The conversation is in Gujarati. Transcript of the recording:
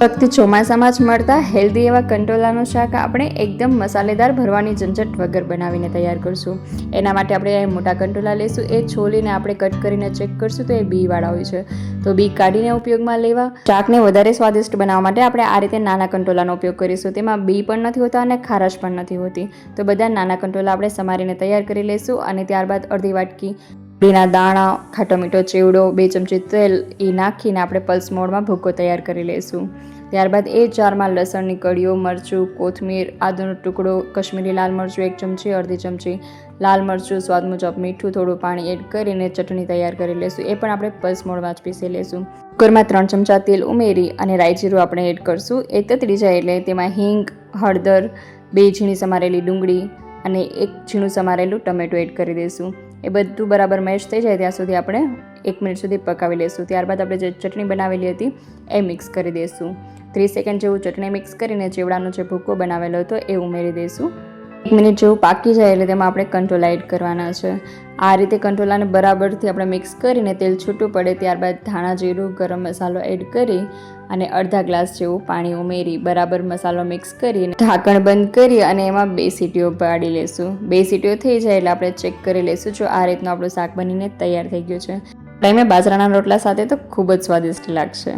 ફક્ત ચોમાસામાં જ મળતા હેલ્ધી એવા કંટોલાનું શાક આપણે એકદમ મસાલેદાર ભરવાની ઝંઝટ વગર બનાવીને તૈયાર કરશું. એના માટે આપણે મોટા કંટોલા લઈશું એ છોલીને આપણે કટ કરીને ચેક કરશું તો એ બીવાળા હોય છે. તો બી કાઢીને ઉપયોગમાં લેવા. શાકને વધારે સ્વાદિષ્ટ બનાવવા માટે આપણે આ રીતે નાના કંટોલાનો ઉપયોગ કરીશું. તેમાં બી પણ નથી હોતા અને ખારાશ પણ નથી હોતી. તો બધા નાના કંટોલા આપણે સમારીને તૈયાર કરી લઈશું અને ત્યારબાદ અડધી વાટકી લીના દાણા, ખાટો મીઠો ચેવડો, બે ચમચી તેલ, એ નાખીને આપણે પલ્સ મોડમાં ભૂકો તૈયાર કરી લઈશું. ત્યારબાદ એ જારમાં લસણની કળીઓ, મરચું, કોથમીર, આદુનો ટુકડો, કશ્મીરી લાલ મરચું એક ચમચી, અડધી ચમચી લાલ મરચું, સ્વાદ મુજબ મીઠું, થોડું પાણી એડ કરીને ચટણી તૈયાર કરી લઈશું. એ પણ આપણે પલ્સ મોડમાં જ પીસી લઈશું. કુકરમાં ત્રણ ચમચા તેલ ઉમેરી અને રાઈ જીરું આપણે એડ કરશું. એ તતડી જાય એટલે તેમાં હિંગ, હળદર, બે ઝીણી સમારેલી ડુંગળી અને એક છીણું સમારેલું ટમેટું એડ કરી દઈશું. એ બધું બરાબર મેશ થઈ જાય ત્યાં સુધી આપણે એક મિનિટ સુધી પકાવી લઈશું. ત્યારબાદ આપણે જે ચટણી બનાવેલી હતી, એ મિક્સ કરી દઈશું. ત્રીસ સેકન્ડ જેવું ચટણી મિક્સ કરીને ચેવડાનો જે ભૂકો બનાવેલો હતો, એ ઉમેરી દઈશું. એક મિનિટ જેવું પાકી જાય એટલે તેમાં આપણે કંટોલા એડ કરવાના છે. આ રીતે કંટોલાને બરાબરથી આપણે મિક્સ કરીને તેલ છૂટું પડે ત્યારબાદ ધાણા જીરું, ગરમ મસાલો એડ કરી અને અડધા ગ્લાસ જેવું પાણી ઉમેરી બરાબર મસાલો મિક્સ કરી ઢાંકણ બંધ કરી અને એમાં બે સીટીઓ પાડી લેશું. બે સીટીઓ થઈ જાય એટલે આપણે ચેક કરી લઈશું જો આ રીતનું આપણું શાક બનીને તૈયાર થઈ ગયું છે. ટાઈમે બાજરાના રોટલા સાથે તો ખૂબ જ સ્વાદિષ્ટ લાગશે.